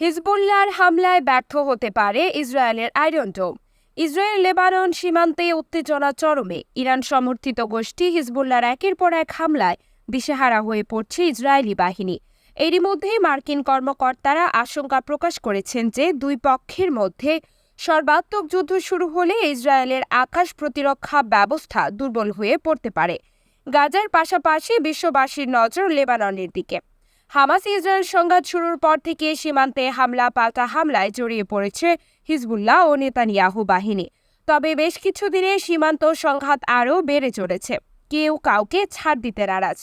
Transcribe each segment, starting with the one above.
হিজবুল্লাহর হামলায় ব্যর্থ হতে পারে ইসরায়েলের আয়রন ডোম ইসরায়েল লেবানন সীমান্তে উত্তেজনা চরমে। ইরান সমর্থিত গোষ্ঠী হিজবুল্লাহর একের পর এক হামলায় দিশেহারা হয়ে পড়ছে ইসরায়েলি বাহিনী। এরই মধ্যেই মার্কিন কর্মকর্তারা আশঙ্কা প্রকাশ করেছেন যে দুই পক্ষের মধ্যে সর্বাত্মক যুদ্ধ শুরু হলে ইসরায়েলের আকাশ প্রতিরক্ষা ব্যবস্থা দুর্বল হয়ে পড়তে পারে। গাজার পাশাপাশি বিশ্ববাসীর নজর লেবাননের দিকে। হামাস ইসরায়েল সংঘাত শুরুর পর থেকে সীমান্তে হামলা পাল্টা হামলায় জড়িয়ে পড়েছে হিজবুল্লাহ ও নেতানিয়াহু বাহিনী। তবে বেশ কিছুদিনে সীমান্ত সংঘাত আরও বেড়ে চলেছে। কেউ কাউকে ছাড় দিতে নারাজ।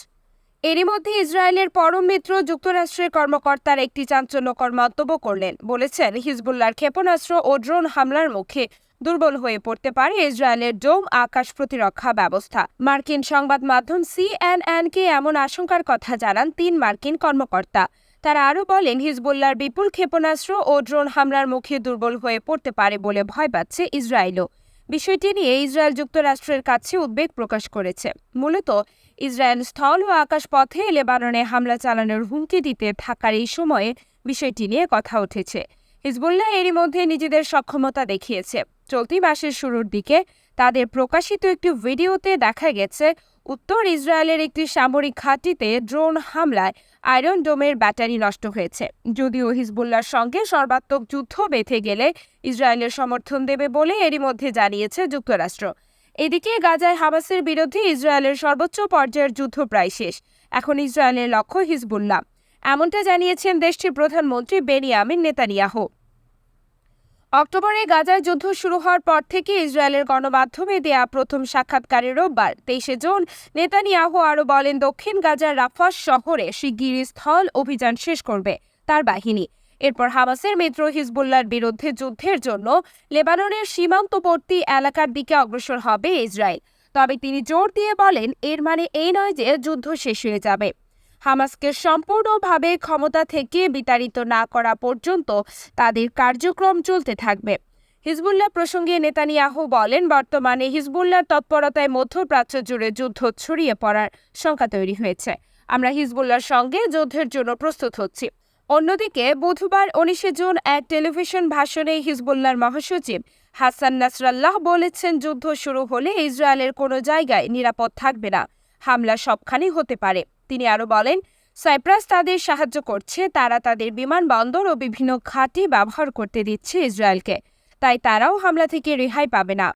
এরই মধ্যে ইসরায়েলের পরম মিত্র যুক্তরাষ্ট্রের কর্মকর্তার একটি চাঞ্চল্যকর মন্তব্য করলেন। বলেছেন হিজবুল্লার ক্ষেপণাস্ত্র ও ড্রোন হামলার মুখে দুর্বল হয়ে পড়তে পারে ইসরায়েলের ডোম আকাশ প্রতিরক্ষা ব্যবস্থা। মার্কিন সংবাদ মাধ্যম সিএনএনকে এমন আশঙ্কার কথা জানান তিন মার্কিন কর্মকর্তা। তারা আরও বলেন হিজবুল্লার বিপুল ক্ষেপণাস্ত্র ও ড্রোন হামলার মুখে দুর্বল হয়ে পড়তে পারে বলে ভয় পাচ্ছে ইসরায়েলও। বিষয়টি নিয়ে ইসরায়েল যুক্তরাষ্ট্রের কাছে উদ্বেগ প্রকাশ করেছে। মূলত, ইসরায়েল স্থল ও আকাশ পথে লেবাননে হামলা চালানোর হুমকি দিতে থাকার এই সময়ে বিষয়টি নিয়ে কথা উঠেছে। হিজবুল্লাহ এরই মধ্যে নিজেদের সক্ষমতা দেখিয়েছে। চলতি মাসের শুরুর দিকে তাদের প্রকাশিত একটি ভিডিওতে দেখা গেছে উত্তর ইসরায়েলের একটি সামরিক ঘাঁটিতে ড্রোন হামলায় আয়রন ডোমের ব্যাটারি নষ্ট হয়েছে। যদিও হিজবুল্লাহর সঙ্গে সর্বাত্মক যুদ্ধ বেঁধে গেলে ইসরায়েলের সমর্থন দেবে বলে এরই মধ্যে জানিয়েছে যুক্তরাষ্ট্র। এদিকে গাজায় হামাসের বিরুদ্ধে ইসরায়েলের সর্বোচ্চ পর্যায়ের যুদ্ধ প্রায় শেষ। এখন ইসরায়েলের লক্ষ্য হিজবুল্লাহ। এমনটা জানিয়েছেন দেশটির প্রধানমন্ত্রী বেনিয়ামিন নেতানিয়াহু। অক্টোবরে গাজায় যুদ্ধ শুরু হওয়ার পর থেকে ইসরায়েলের গণমাধ্যমে দেয়া প্রথম সাক্ষাৎকারে রোববার তেইশে জুন নেতানিয়াহু আরও বলেন, দক্ষিণ গাজার রাফাস শহরে শিগগিরই স্থল অভিযান শেষ করবে তার বাহিনী। এরপর হামাসের মিত্র হিজবুল্লার বিরুদ্ধে যুদ্ধের জন্য লেবাননের সীমান্তবর্তী এলাকার দিকে অগ্রসর হবে ইসরায়েল। তবে তিনি জোর দিয়ে বলেন, এর মানে এই নয় যে যুদ্ধ শেষ হয়ে যাবে। হামাসকে সম্পূর্ণভাবে ক্ষমতা থেকে বিতাড়িত না করা পর্যন্ত তাদের কার্যক্রম চলতে থাকবে। হিজবুল্লাহ প্রসঙ্গে নেতানিয়াহু বলেন, বর্তমানে হিজবুল্লাহর তৎপরতায় মধ্যপ্রাচ্য জুড়ে যুদ্ধ ছড়িয়ে পড়ার শঙ্কা তৈরি হয়েছে। আমরা হিজবুল্লাহর সঙ্গে যুদ্ধের জন্য প্রস্তুত হচ্ছি। অন্যদিকে, বুধবার উনিশে জুন এক টেলিভিশন ভাষণে হিজবুল্লাহর মহাসচিব হাসান নাসরাল্লাহ বলেছেন, যুদ্ধ শুরু হলে ইসরায়েলের কোনো জায়গায় নিরাপদ থাকবে না। হামলা সবখানেই হতে পারে। তিনি আরও বলেন, সাইপ্রাস তাদের সাহায্য করছে। তারা তাদের বিমানবন্দর ও বিভিন্ন খাঁটি ব্যবহার করতে দিচ্ছে ইসরায়েলকে। তাই তারাও হামলা থেকে রেহাই পাবে না।